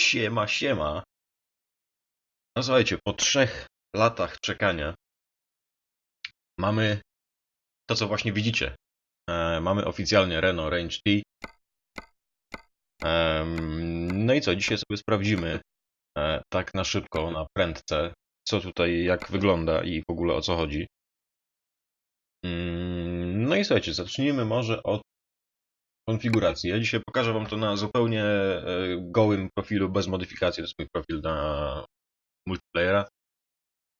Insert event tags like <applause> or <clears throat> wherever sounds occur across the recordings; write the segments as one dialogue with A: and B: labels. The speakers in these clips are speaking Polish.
A: Siema, siema. No słuchajcie, po trzech latach czekania mamy to, co właśnie widzicie. E, mamy oficjalnie Renault Range T. Em, no i co, dzisiaj sobie sprawdzimy e, tak na szybko, na prędce, co tutaj, jak wygląda i w ogóle o co chodzi. Mm, No i słuchajcie, zacznijmy może od konfiguracji. Ja dzisiaj pokażę Wam to na zupełnie e, gołym profilu, bez modyfikacji. To jest mój profil na multiplayera.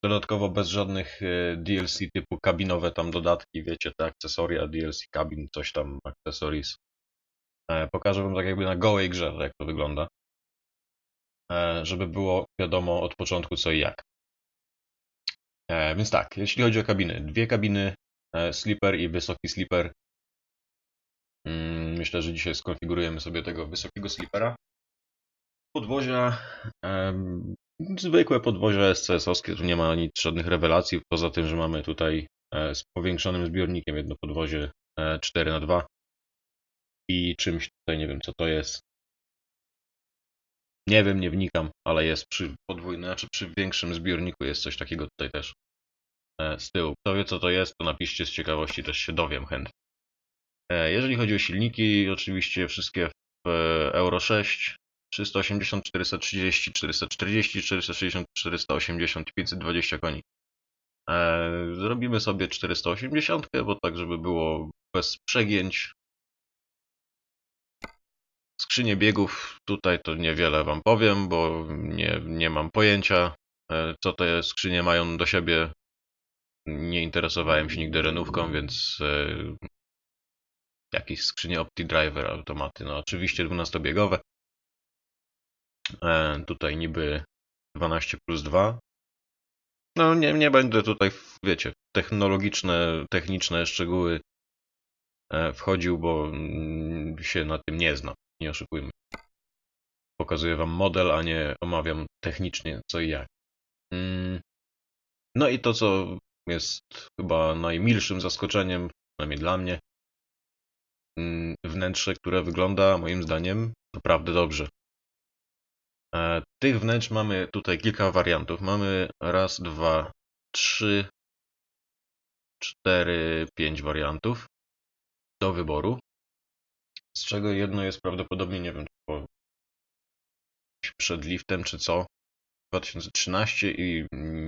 A: Dodatkowo bez żadnych e, DLC typu kabinowe tam dodatki, wiecie, te akcesoria, DLC kabin, coś tam, accessories. E, Pokażę Wam tak jakby na gołej grze, jak to wygląda. Żeby było wiadomo od początku co i jak. Więc tak, jeśli chodzi o kabiny. Dwie kabiny, sleeper i wysoki sleeper. Mm, Myślę, że dzisiaj skonfigurujemy sobie tego wysokiego slipera. Podwozia, zwykłe podwozia SCS-owskie, tu nie ma nic, żadnych rewelacji, poza tym, że mamy tutaj e, z powiększonym zbiornikiem jedno podwozie e, 4x2 i czymś tutaj, nie wiem co to jest. Nie wiem, nie wnikam, ale jest przy podwójnym, znaczy przy większym zbiorniku jest coś takiego tutaj też e, z tyłu. Kto wie co to jest, to napiszcie z ciekawości, też się dowiem chętnie. E, Jeżeli chodzi o silniki, oczywiście wszystkie w e, Euro 6, 380, 430, 440, 460, 480 i 520 koni. E, Zrobimy sobie 480, bo tak, żeby było bez przegięć. Skrzynie biegów tutaj to niewiele Wam powiem, bo nie, nie mam pojęcia, co te skrzynie mają do siebie. Nie interesowałem się nigdy renówką, więc jakieś skrzynie OptiDriver, automaty, no oczywiście 12-biegowe. E, tutaj niby 12 plus 2. No nie, nie będę tutaj, wiecie, technologiczne, techniczne szczegóły e, wchodził, bo mm, się na tym nie znam, nie oszukujmy. Pokazuję Wam model, a nie omawiam technicznie co i jak. Mm. No i to, co jest chyba najmilszym zaskoczeniem, przynajmniej dla mnie, wnętrze, które wygląda moim zdaniem naprawdę dobrze. E, Tych wnętrz mamy tutaj kilka wariantów. Mamy raz, dwa, trzy, cztery, pięć wariantów do wyboru. Z czego jedno jest prawdopodobnie, nie wiem, czy przed liftem, czy co. 2013 i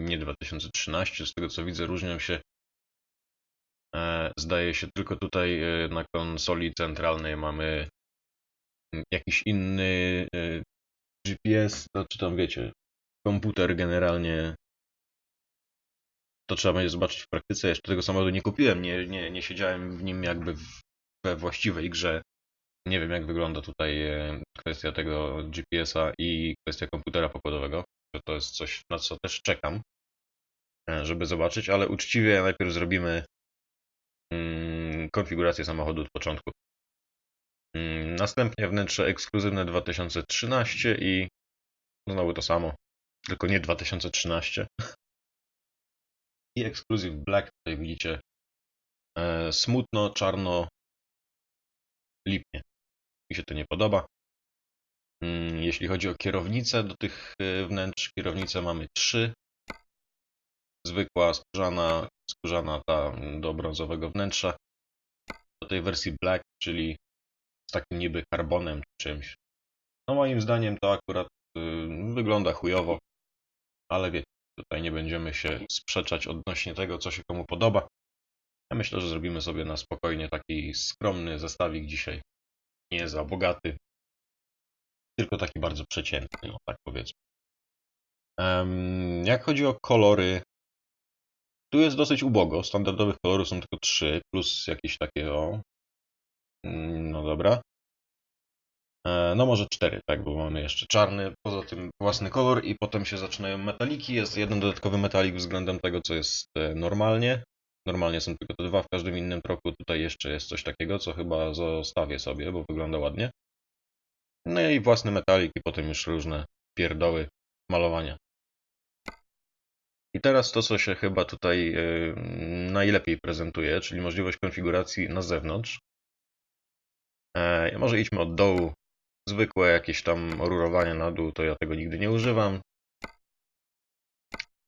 A: nie 2013. Z tego co widzę, różnią się. E, Zdaje się tylko tutaj e, na konsoli centralnej mamy mm, jakiś inny e, GPS, no czy tam wiecie, komputer generalnie. To trzeba będzie zobaczyć w praktyce. Jeszcze tego samochodu nie kupiłem, nie, nie, nie siedziałem w nim jakby we właściwej grze. Nie wiem jak wygląda tutaj kwestia tego GPS-a i kwestia komputera pokładowego. To jest coś, na co też czekam, żeby zobaczyć, ale uczciwie najpierw zrobimy konfigurację samochodu od początku. Mm, Następnie wnętrze ekskluzywne 2013 i znowu to samo, tylko nie 2013. I ekskluzyw Black, tutaj widzicie e, smutno, czarno, lipnie. Mi się to nie podoba. Mm, Jeśli chodzi o kierownicę do tych e, wnętrz, kierownicę mamy trzy. Zwykła, skórzana, skórzana ta mm, do brązowego wnętrza. Do tej wersji Black, czyli z takim niby karbonem czy czymś. No moim zdaniem to akurat y, wygląda chujowo, ale wiecie, tutaj nie będziemy się sprzeczać odnośnie tego, co się komu podoba. Ja myślę, że zrobimy sobie na spokojnie taki skromny zestawik dzisiaj. Nie za bogaty, tylko taki bardzo przeciętny, no tak powiedzmy. Em, jak chodzi o kolory, tu jest dosyć ubogo. Standardowych kolorów są tylko trzy, plus jakieś takie o. Mm, No dobra. E, No może cztery, tak, bo mamy jeszcze czarny, poza tym własny kolor i potem się zaczynają metaliki. Jest jeden dodatkowy metalik względem tego, co jest e, normalnie. Normalnie są tylko te dwa, w każdym innym troku tutaj jeszcze jest coś takiego, co chyba zostawię sobie, bo wygląda ładnie. No i własny metalik i potem już różne pierdoły malowania. I teraz to, co się chyba tutaj e, najlepiej prezentuje, czyli możliwość konfiguracji na zewnątrz. E, Może idźmy od dołu zwykłe jakieś tam rurowanie na dół, to ja tego nigdy nie używam.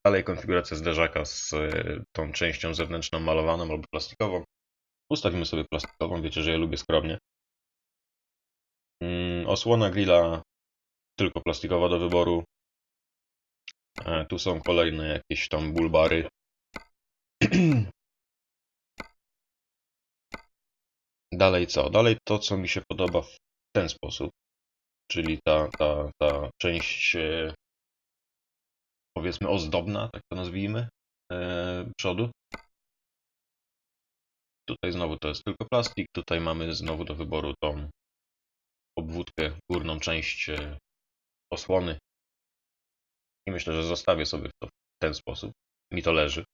A: Dalej konfiguracja zderzaka z y, tą częścią zewnętrzną malowaną albo plastikową. Ustawimy sobie plastikową, wiecie, że ja lubię skromnie. Mm, Osłona grilla tylko plastikowa do wyboru. E, Tu są kolejne jakieś tam bulbary. <clears throat> Dalej co? Dalej to, co mi się podoba w ten sposób, czyli ta, ta, ta część e, powiedzmy ozdobna, tak to nazwijmy, e, przodu. Tutaj znowu to jest tylko plastik, tutaj mamy znowu do wyboru tą obwódkę, górną część e, osłony. I myślę, że zostawię sobie to w ten sposób. Mi to leży.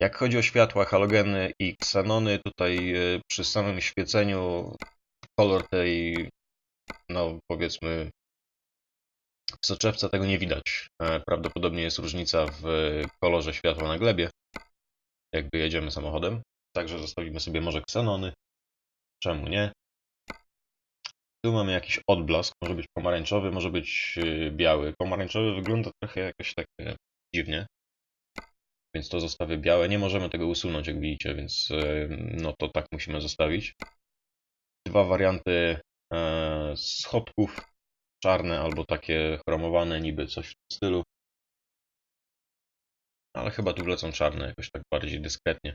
A: Jak chodzi o światła, halogeny i ksenony, tutaj e, przy samym świeceniu kolor tej, no powiedzmy, w soczewce tego nie widać. E, Prawdopodobnie jest różnica w kolorze światła na glebie, jakby jedziemy samochodem. Także zostawimy sobie może ksenony. Czemu nie? Tu mamy jakiś odblask, może być pomarańczowy, może być e, biały. Pomarańczowy wygląda trochę jakoś tak e, dziwnie, więc to zostawię białe. Nie możemy tego usunąć, jak widzicie, więc e, no to tak musimy zostawić. Dwa warianty e, schodków, czarne albo takie chromowane, niby coś w tym stylu. Ale chyba tu wlecą czarne, jakoś tak bardziej dyskretnie.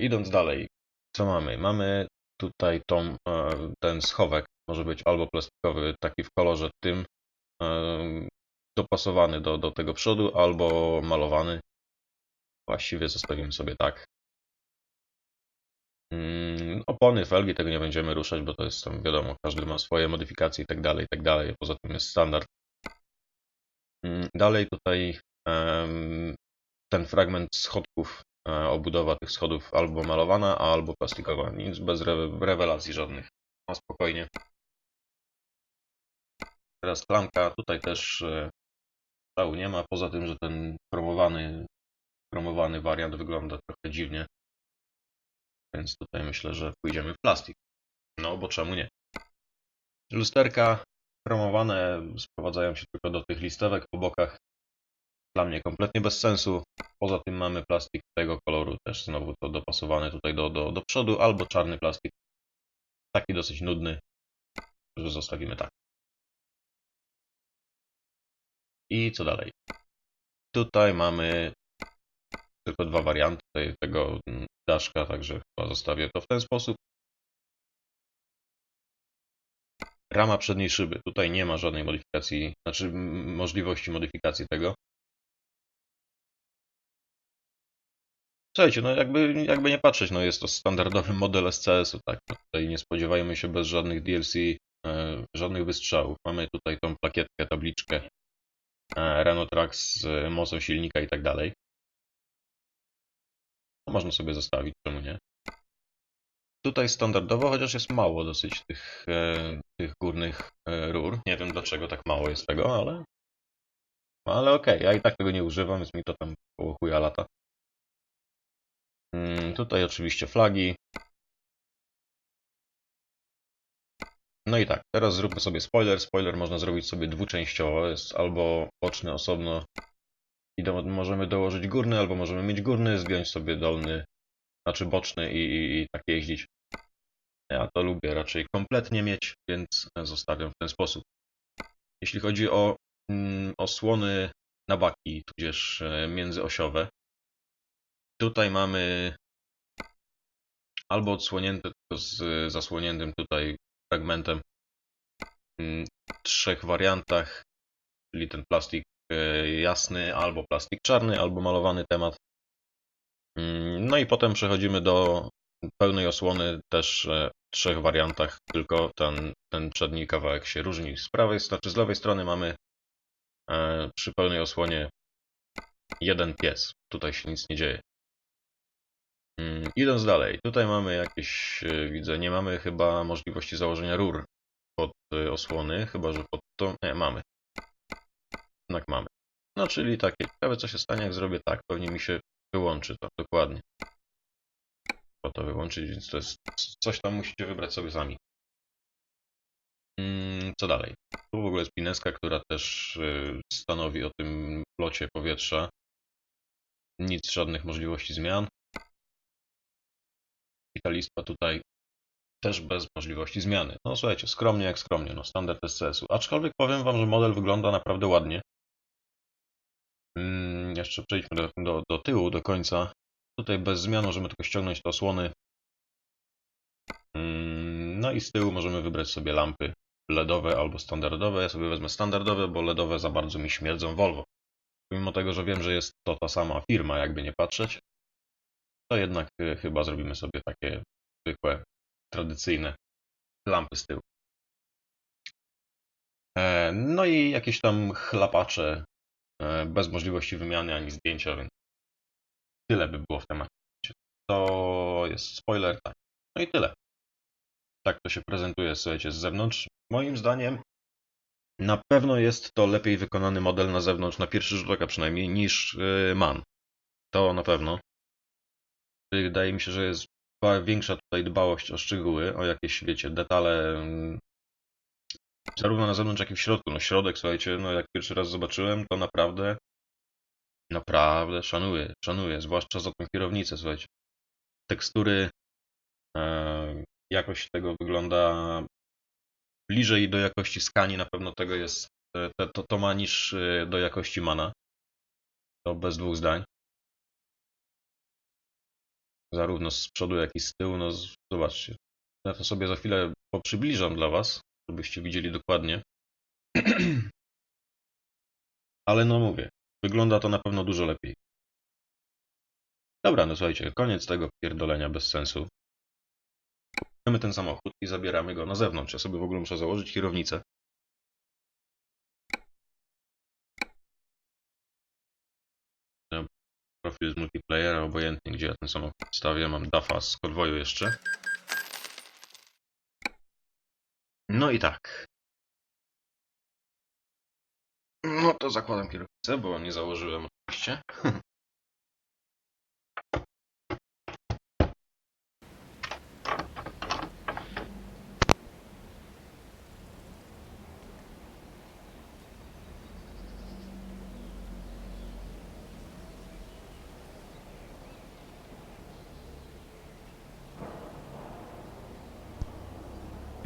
A: Idąc dalej, co mamy? Mamy tutaj tą, e, ten schowek, może być albo plastikowy, taki w kolorze tym, e, dopasowany do, do tego przodu, albo malowany. Właściwie zostawimy sobie tak. Mm, Opony, felgi, tego nie będziemy ruszać, bo to jest tam wiadomo, każdy ma swoje modyfikacje i tak dalej, i tak dalej. Poza tym jest standard. Mm, Dalej tutaj ten fragment schodków, obudowa tych schodów albo malowana, albo plastikowa. Nic bez re- rewelacji żadnych. Na spokojnie. Teraz klamka, tutaj też e, szału nie ma, poza tym, że ten chromowany, chromowany wariant wygląda trochę dziwnie. Więc tutaj myślę, że pójdziemy w plastik. No bo czemu nie? Lusterka chromowane sprowadzają się tylko do tych listewek po bokach. Dla mnie kompletnie bez sensu. Poza tym mamy plastik tego koloru, też znowu to dopasowane tutaj do, do, do przodu, albo czarny plastik. Taki dosyć nudny, że zostawimy tak. I co dalej? Tutaj mamy tylko dwa warianty tego mm, daszka, także chyba zostawię to w ten sposób. Rama przedniej szyby. Tutaj nie ma żadnej modyfikacji, znaczy możliwości modyfikacji tego. Słuchajcie, no jakby, jakby nie patrzeć, no jest to standardowy <laughs> model SCS-u, tak? No tutaj nie spodziewajmy się bez żadnych DLC, e, żadnych wystrzałów. Mamy tutaj tą plakietkę, tabliczkę e, Renault Track z mocą silnika i tak dalej. To można sobie zostawić, czemu nie? Tutaj standardowo, chociaż jest mało dosyć tych, e, tych górnych e, rur. Nie wiem dlaczego tak mało jest tego, ale. Ale okej, ja i tak tego nie używam, więc mi to tam koło chuja lata. Mm, Tutaj oczywiście flagi. No i tak, teraz zróbmy sobie spoiler. Spoiler można zrobić sobie dwuczęściowo, jest albo boczny osobno i do, możemy dołożyć górny, albo możemy mieć górny, zdjąć sobie dolny, znaczy boczny i, i, i tak jeździć. Ja to lubię raczej kompletnie mieć, więc zostawiam w ten sposób. Jeśli chodzi o mm, osłony na baki, tudzież e, międzyosiowe, tutaj mamy albo odsłonięte tylko z zasłoniętym tutaj fragmentem mm, w trzech wariantach, czyli ten plastik e, jasny, albo plastik czarny, albo malowany temat. Mm, No i potem przechodzimy do pełnej osłony też e, w trzech wariantach, tylko ten, ten przedni kawałek się różni. Z prawej, znaczy z lewej strony mamy e, przy pełnej osłonie jeden pies. Tutaj się nic nie dzieje. Mm, Idąc dalej, tutaj mamy jakieś, e, widzę, nie mamy chyba możliwości założenia rur pod e, osłony, chyba że pod to, nie, mamy. Jednak mamy. No czyli takie, ciekawe co się stanie jak zrobię tak, pewnie mi się wyłączy to, dokładnie. Po to wyłączyć, więc to jest coś tam musicie wybrać sobie sami. Mm, Co dalej? Tu w ogóle jest pineska, która też y, stanowi o tym locie powietrza. Nic, żadnych możliwości zmian. Listwa tutaj też bez możliwości zmiany. No słuchajcie, skromnie jak skromnie, no standard SCS-u. Aczkolwiek powiem wam, że model wygląda naprawdę ładnie. Mm, jeszcze przejdźmy do, do, do tyłu, do końca. Tutaj bez zmian możemy tylko ściągnąć te osłony. Mm, No i z tyłu możemy wybrać sobie lampy LEDowe albo standardowe. Ja sobie wezmę standardowe, bo LEDowe za bardzo mi śmierdzą Volvo. Mimo tego, że wiem, że jest to ta sama firma, jakby nie patrzeć, to jednak y, chyba zrobimy sobie takie zwykłe, tradycyjne lampy z tyłu. E, No i jakieś tam chlapacze e, bez możliwości wymiany ani zdjęcia, więc tyle by było w temacie. To jest spoiler, tak. No i tyle. Tak to się prezentuje, słuchajcie, z zewnątrz. Moim zdaniem na pewno jest to lepiej wykonany model na zewnątrz, na pierwszy rzut oka przynajmniej, niż MAN. To na pewno. Wydaje mi się, że jest większa tutaj dbałość o szczegóły, o jakieś, wiecie, detale mm, zarówno na zewnątrz, jak i w środku. No środek, słuchajcie, no jak pierwszy raz zobaczyłem, to naprawdę naprawdę szanuję, szanuję, zwłaszcza za tą kierownicę, słuchajcie. Tekstury, e, jakość tego wygląda bliżej do jakości Skani, na pewno tego jest, e, to, to, to ma niż e, do jakości Mana. To bez dwóch zdań. Zarówno z przodu, jak i z tyłu, no zobaczcie. Ja to sobie za chwilę poprzybliżam dla Was, żebyście widzieli dokładnie. <clears throat> Ale no mówię, wygląda to na pewno dużo lepiej. Dobra, no słuchajcie, koniec tego pierdolenia bez sensu. Mamy ten samochód i zabieramy go na zewnątrz. Ja sobie w ogóle muszę założyć kierownicę. Profil z multiplayera, obojętnie gdzie ja ten samochód stawię. Mam DAFA z konwoju jeszcze. No i tak. No to zakładam kierownicę, bo nie założyłem oczywiście. <laughs>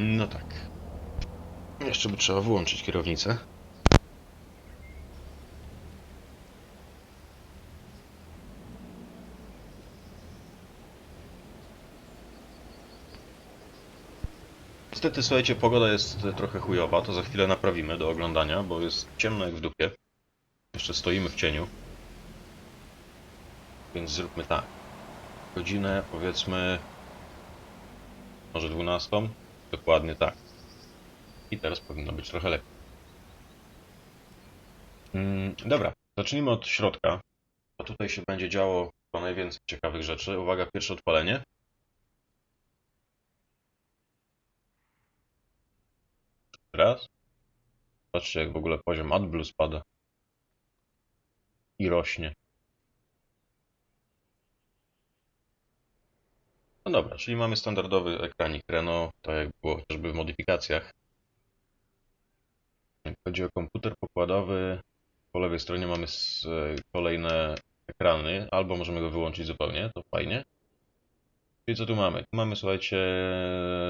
A: No tak. Jeszcze by trzeba wyłączyć kierownicę. Niestety, słuchajcie, pogoda jest trochę chujowa, to za chwilę naprawimy do oglądania, bo jest ciemno jak w dupie. Jeszcze stoimy w cieniu. Więc zróbmy tak. Godzinę, powiedzmy, może 12. Dokładnie tak. I teraz powinno być trochę lepiej. Mm, dobra, zacznijmy od środka. Bo tutaj się będzie działo najwięcej ciekawych rzeczy. Uwaga, pierwsze odpalenie. Raz. Patrzcie, jak w ogóle poziom AdBlue spada. I rośnie. No dobra, czyli mamy standardowy ekranik Renault, tak jak było chociażby w modyfikacjach. Chodzi o komputer pokładowy, po lewej stronie mamy e, kolejne ekrany, albo możemy go wyłączyć zupełnie, to fajnie. Czyli co tu mamy? Tu mamy, słuchajcie,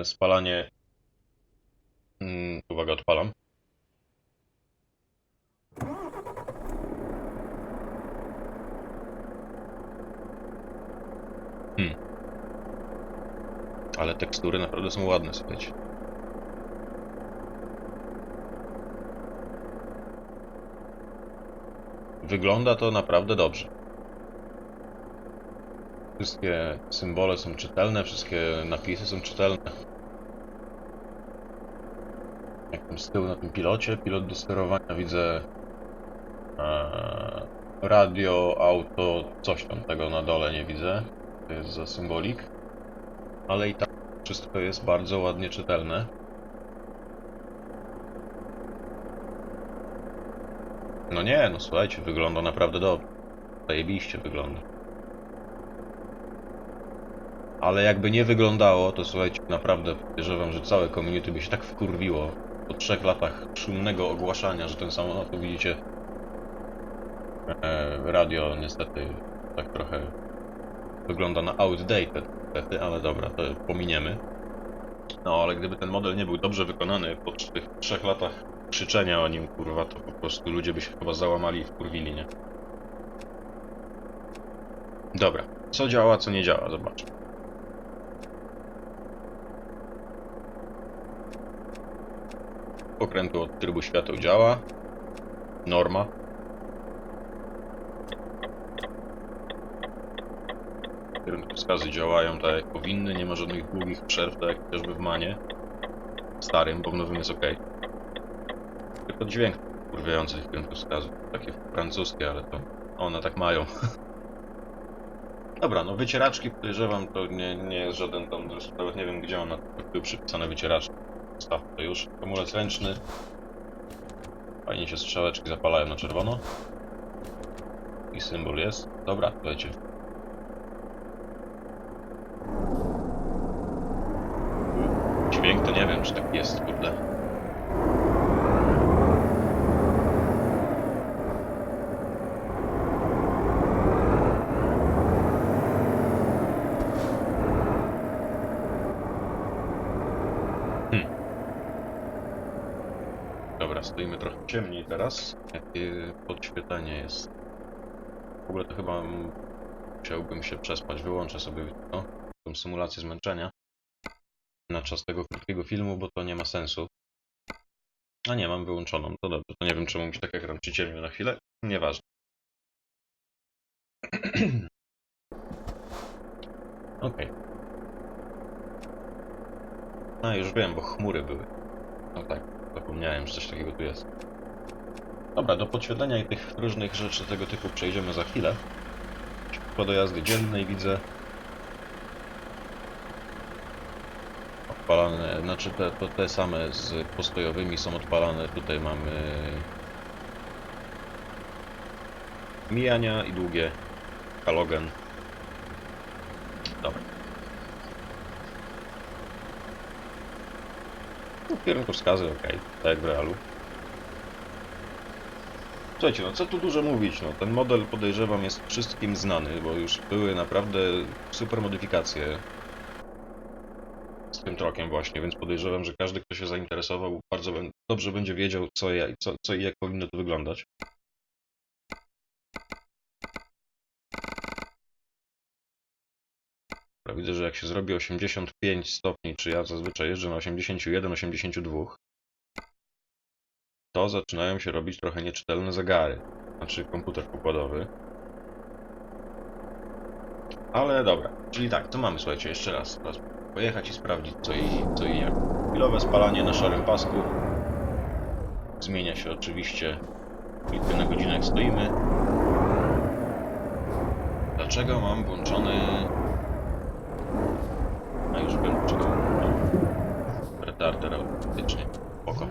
A: spalanie. Mm, Uwaga, odpalam. Hmm. Ale tekstury naprawdę są ładne, słuchajcie. Wygląda to naprawdę dobrze. Wszystkie symbole są czytelne, wszystkie napisy są czytelne. Jak tam z tyłu na tym pilocie, pilot do sterowania widzę e, radio, auto, coś tam tego na dole nie widzę. To jest za symbolik. Ale i tak wszystko jest bardzo ładnie czytelne. No nie, no słuchajcie, wygląda naprawdę dobrze. Zajebiście wygląda. Ale jakby nie wyglądało, to słuchajcie, naprawdę wierzę wam, że całe community by się tak wkurwiło, po trzech latach szumnego ogłaszania, że ten samolot, widzicie, e, radio niestety tak trochę wygląda na outdated ale dobra, to pominiemy. No, ale gdyby ten model nie był dobrze wykonany po tych trzech latach krzyczenia o nim, kurwa, to po prostu ludzie by się chyba załamali i wkurwili, nie? Dobra, co działa, co nie działa, zobacz. Pokrętu od trybu świateł działa. Norma. Kierunkowskazy działają tak jak powinny, nie ma żadnych długich przerw, tak jak chociażby w Manie. Starym, bo w nowym jest ok. Tylko dźwięk kurwiający tych kierunkowskazów. Takie francuskie, ale to one tak mają. Dobra, no wycieraczki podejrzewam, to nie, nie jest żaden tam, zresztą nawet nie wiem gdzie ona były przypisane wycieraczki. Staw to już. Hamulec ręczny. Fajnie się strzałeczki zapalają na czerwono. I symbol jest. Dobra, lecie. Dźwięk to nie wiem, czy tak jest, kurde. Hmm. Dobra, stoimy trochę ciemniej teraz. Jakie podświetlenie jest. W ogóle to chyba musiałbym się przespać. Wyłączę sobie no, tą symulację zmęczenia na czas tego krótkiego filmu, bo to nie ma sensu. A nie, mam wyłączoną. To dobrze. To nie wiem, czemu mi się tak ekran przyciemnił na chwilę. Nieważne. <clears throat> Okej. A, już wiem, bo chmury były. No tak, zapomniałem, że coś takiego tu jest. Dobra, do podświetlenia i tych różnych rzeczy tego typu przejdziemy za chwilę. Po do jazdy dziennej widzę. Odpalane, znaczy te, te same z postojowymi są odpalane. Tutaj mamy mijania i długie halogen. Dobra. No, Kierunkowskazy ok, tak jak w realu. Słuchajcie, no co tu dużo mówić, no ten model podejrzewam jest wszystkim znany, bo już były naprawdę super modyfikacje trokiem właśnie, więc podejrzewam, że każdy, kto się zainteresował, bardzo dobrze będzie wiedział, co, co, co i jak powinno to wyglądać. Widzę, że jak się zrobi 85 stopni, czy ja zazwyczaj jeżdżę na 81, 82, to zaczynają się robić trochę nieczytelne zegary. Znaczy komputer pokładowy. Ale dobra, czyli tak, to mamy, słuchajcie, jeszcze raz, raz pojechać i sprawdzić co i, co i jak. Chwilowe spalanie na szarym pasku. Zmienia się oczywiście kilka na godzinę jak stoimy. Dlaczego mam włączony... A już wiem dlaczego. Retarder automatycznie. Oko.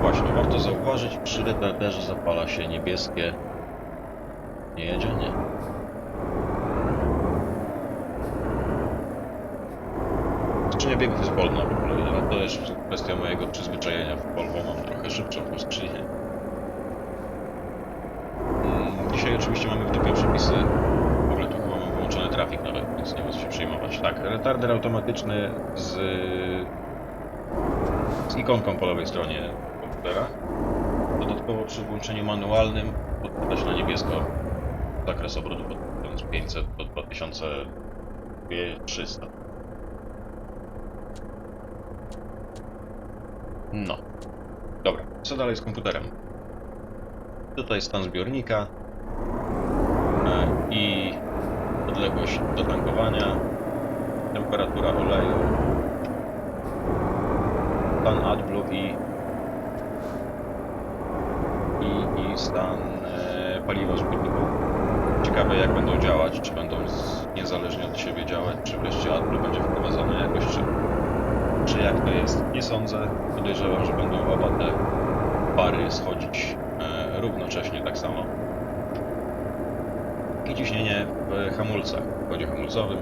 A: Właśnie, warto zauważyć, przy retarderze zapala się niebieskie. Nie jedzie? Nie. Skrzynia biegów jest wolna w ogóle, ale to jest kwestia mojego przyzwyczajenia w Volvo. Mam trochę szybszą tą skrzynię. Mm, Dzisiaj oczywiście mamy w dupie przepisy. W ogóle tu chyba mam wyłączony trafik nawet, więc nie ma co się przejmować. Tak, retarder automatyczny z, z ikonką po lewej stronie komputera. Dodatkowo przy włączeniu manualnym podpada się na niebiesko zakres obrotu od 1500 do 2300. No. Dobra, co dalej z komputerem? Tutaj stan zbiornika e, i odległość do tankowania, temperatura oleju, stan AdBlue i, i, i stan e, paliwa zbiorników. Ciekawe jak będą działać, czy będą niezależnie od siebie działać, czy wreszcie AdBlue będzie wprowadzone jakoś, czy czy jak to jest? Nie sądzę. Podejrzewam, że będą oba te pary schodzić e, równocześnie tak samo. I ciśnienie w hamulcach, w układzie hamulcowym,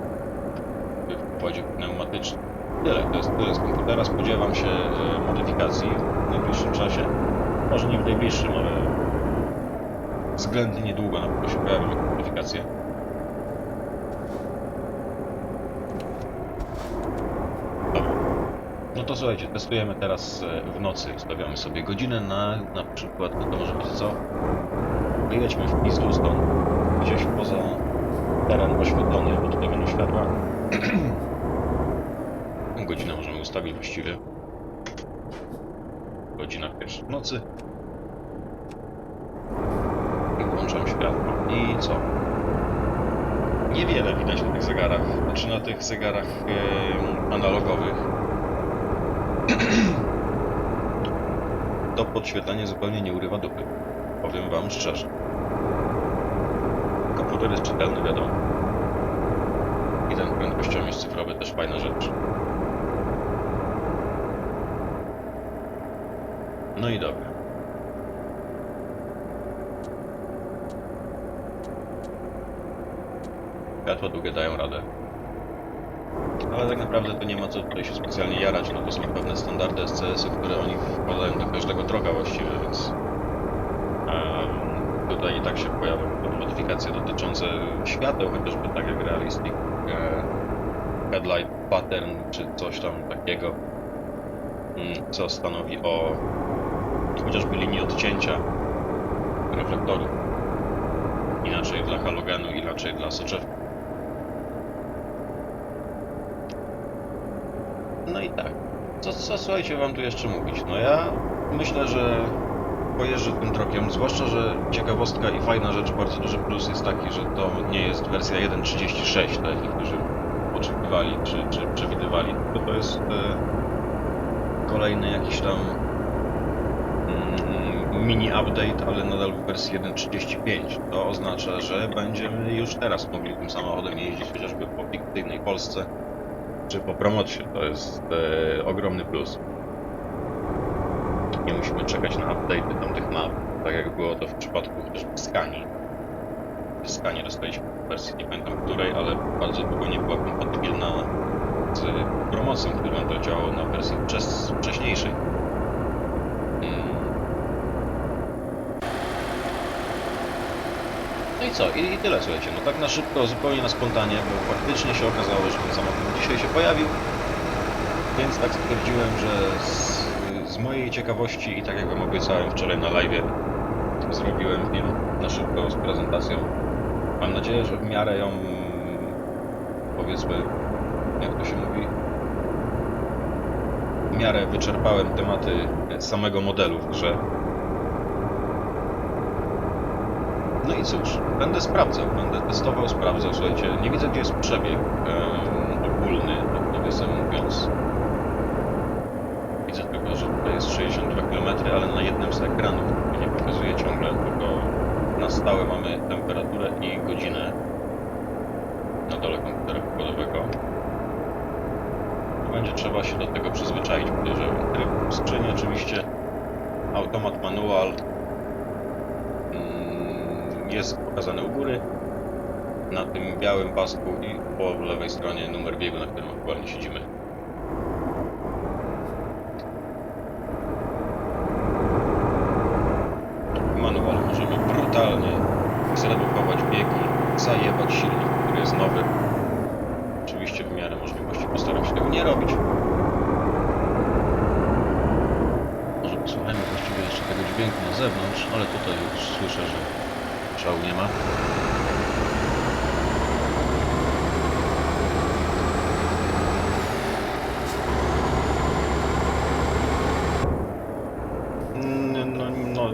A: w układzie pneumatycznym. Tyle, to jest tyle z komputera. Spodziewam się e, modyfikacji w najbliższym czasie. Może nie w najbliższym, ale względnie niedługo na pewno się pojawią modyfikacje. Dobra. No to słuchajcie, testujemy teraz e, w nocy. Ustawiamy sobie godzinę na na przykład, no to może być co? Wyjedźmy w pizdu stąd, gdzieś poza teren oświetlony od tego światła. <clears throat> Godzinę możemy ustawić właściwie. Godzina pierwsza w nocy. I włączam światło. I co? Niewiele widać na tych zegarach. Znaczy na tych zegarach analogowych. <clears throat> To podświetlenie zupełnie nie urywa dupy. Powiem wam szczerze. Komputer jest czytelny, wiadomo. I ten prędkościomierz cyfrowy też fajna rzecz. No i dobra. Światła długie dają radę. Ale tak naprawdę to nie ma co tutaj się specjalnie jarać, no to są pewne standardy SCS-ów, które oni wkładają do każdego droga właściwie, więc em, tutaj i tak się pojawią modyfikacje dotyczące świateł, chociażby tak jak Realistic e, Headlight Pattern, czy coś tam takiego, mm, co stanowi o chociażby linii odcięcia reflektorów. Inaczej dla halogenu, inaczej dla soczewki. No i tak. Co, co słuchajcie wam tu jeszcze mówić? No ja myślę, że pojeżdżę tym trokiem, zwłaszcza, że ciekawostka i fajna rzecz, bardzo duży plus jest taki, że to nie jest wersja 1.36, tak jak niektórzy oczekiwali czy, czy przewidywali, to jest e, kolejny jakiś tam mm, mini update, ale nadal w wersji 1.35. To oznacza, że będziemy już teraz mogli tym samochodem jeździć chociażby po fikcyjnej Polsce czy po promocie. To jest e, ogromny plus. Nie musimy czekać na update'y tamtych map, tak jak było to w przypadku chociażby Skani. W Skanie dostaliśmy wersję, nie pamiętam której, ale bardzo długo nie była kompatybilna z promocją, którą to działało na wersji wcześniejszej. Mm. No i co? I, I tyle, słuchajcie. No tak na szybko, zupełnie na spontanie, bo faktycznie się okazało, że ten samochód dzisiaj się pojawił. Więc tak stwierdziłem, że z, z mojej ciekawości i tak jak wam obiecałem wczoraj na live, zrobiłem film na szybko z prezentacją. Mam nadzieję, że w miarę ją powiedzmy, jak to się mówi, w miarę wyczerpałem tematy samego modelu w grze. No i cóż, będę sprawdzał, będę testował, sprawdzał, słuchajcie, nie widzę gdzie jest przebieg em, ogólny, nawiasem mówiąc. Widzę tylko, że tutaj jest 62 km, ale na jednym z ekranów nie pokazuje ciągle, tylko na stałe mamy temperaturę i godzinę na dole komputera pokładowego. Będzie trzeba się do tego przyzwyczaić, podejrzewam. Tryb skrzyni oczywiście, automat manual, jest pokazany u góry na tym białym pasku i po lewej stronie numer biegu, na którym aktualnie siedzimy. W manualu możemy brutalnie zredukować biegi, zajebać silnik, który jest nowy. Oczywiście w miarę możliwości postaram się tego nie robić. Może posłuchajmy właściwie jeszcze tego dźwięku na zewnątrz, ale tutaj już słyszę, że szału nie ma. Mm,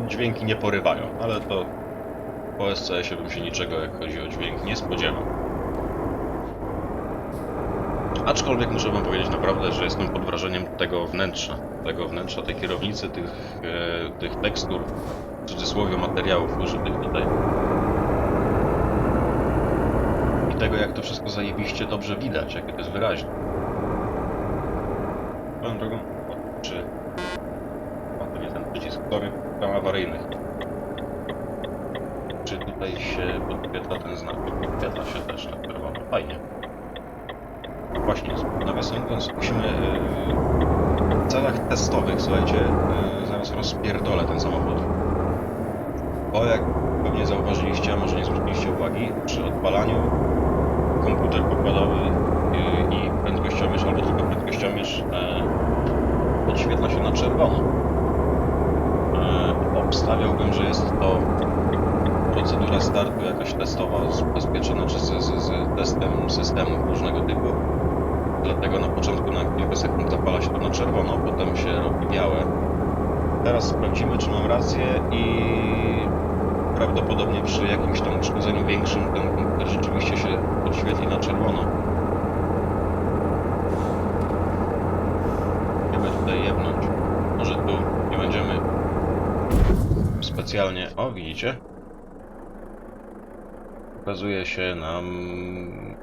A: Dźwięki nie porywają, ale to po SCS-ie bym się niczego, jak chodzi o dźwięk, nie spodziewał. Aczkolwiek muszę wam powiedzieć naprawdę, że jestem pod wrażeniem tego wnętrza, tego wnętrza, tej kierownicy, tych, e, tych tekstur, w cudzysłowie materiałów użytych tutaj. I tego, jak to wszystko zajebiście dobrze widać, jakie to jest wyraźne. Swoją drogą, o, czy... O, to nie ten przycisk, sorry, tam awaryjny. Czy tutaj się podświetla ten znak? Podświetla się też na czerwono, fajnie. właśnie, nawiasem mówiąc, musimy yy, w celach testowych, słuchajcie, yy, zaraz rozpierdolę ten samochód. Bo jak pewnie zauważyliście, a może nie zwróciliście uwagi, przy odpalaniu komputer pokładowy yy, i prędkościomierz, albo tylko prędkościomierz podświetla się na czerwono. Obstawiałbym, że jest to procedura startu jakaś testowa, zabezpieczona czy z, z, z testem systemu różnego typu. Dlatego na początku na kilka sekund zapala się to na czerwono, potem się robi białe. Teraz sprawdzimy, czy mam rację i prawdopodobnie przy jakimś tam uszkodzeniu większym ten komputer rzeczywiście się podświetli na czerwono. Chyba tutaj jebnąć. Może tu nie będziemy specjalnie... O, widzicie? Okazuje się nam...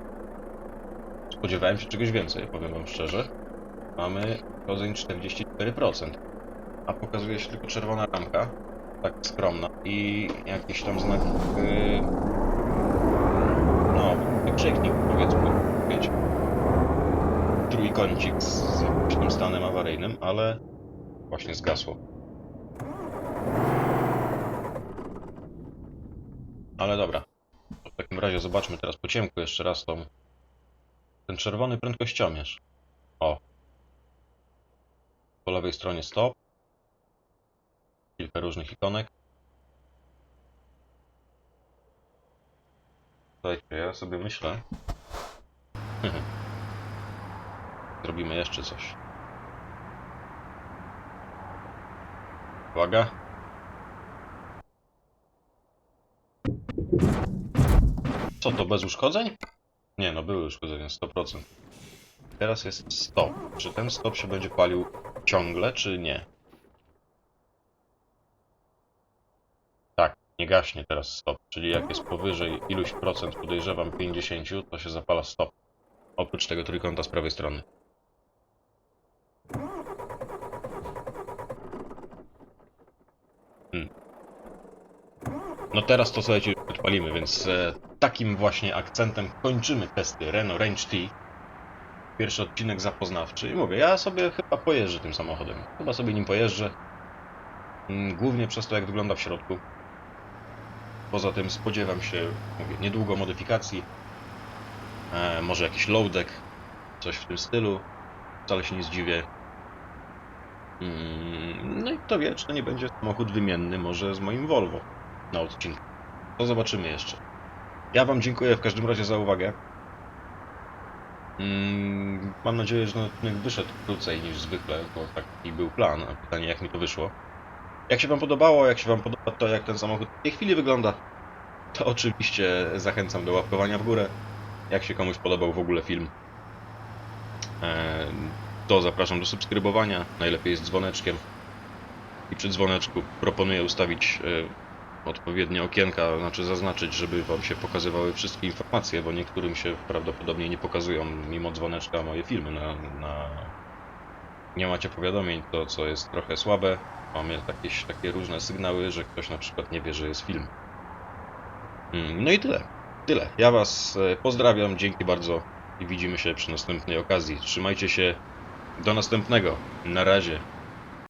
A: Spodziewałem się czegoś więcej, powiem wam szczerze. Mamy uszkodzeń 44%, a pokazuje się tylko czerwona ramka, tak skromna i jakiś tam znak... Yy... No, wykrzyknik powiedzmy, wiecie. Trójkącik z jakimś tam stanem awaryjnym, ale właśnie zgasło. Ale dobra. W takim razie zobaczmy teraz po ciemku jeszcze raz tą... Ten czerwony prędkościomierz. O. Po lewej stronie stop. Kilka różnych ikonek. Słuchajcie, ja sobie myślę... Zrobimy jeszcze coś. Uwaga. Co to, bez uszkodzeń? Nie, no były uszkodzenia, 100%. Teraz jest stop. Czy ten stop się będzie palił ciągle, czy nie? Tak, nie gaśnie teraz stop, czyli jak jest powyżej iluś procent, podejrzewam 50, to się zapala stop. Oprócz tego trójkąta z prawej strony. Hmm. No teraz to słuchajcie, odpalimy, więc e, takim właśnie akcentem kończymy testy Renault Range T. Pierwszy odcinek zapoznawczy i mówię, ja sobie chyba pojeżdżę tym samochodem. Chyba sobie nim pojeżdżę. Mm, Głównie przez to, jak wygląda w środku. Poza tym spodziewam się, mówię, niedługo modyfikacji. E, może jakiś low-deck, coś w tym stylu. Wcale się nie zdziwię. Mm, No i kto wie, czy to nie będzie samochód wymienny może z moim Volvo na odcinku. To zobaczymy jeszcze. Ja Wam dziękuję w każdym razie za uwagę. Mm, Mam nadzieję, że odcinek wyszedł krócej niż zwykle, bo taki był plan. A pytanie, jak mi to wyszło. Jak się Wam podobało, jak się Wam podoba to, jak ten samochód w tej chwili wygląda, to oczywiście zachęcam do łapkowania w górę. Jak się komuś podobał w ogóle film, e, to zapraszam do subskrybowania, najlepiej z dzwoneczkiem. I przy dzwoneczku proponuję ustawić e, odpowiednie okienka, znaczy zaznaczyć, żeby Wam się pokazywały wszystkie informacje, bo niektórym się prawdopodobnie nie pokazują mimo dzwoneczka moje filmy na, na... Nie macie powiadomień, to co jest trochę słabe. Mamy jakieś takie różne sygnały, że ktoś na przykład nie wie, że jest film. Mm, No i tyle. Tyle. Ja Was e, pozdrawiam, dzięki bardzo i widzimy się przy następnej okazji. Trzymajcie się. Do następnego. Na razie.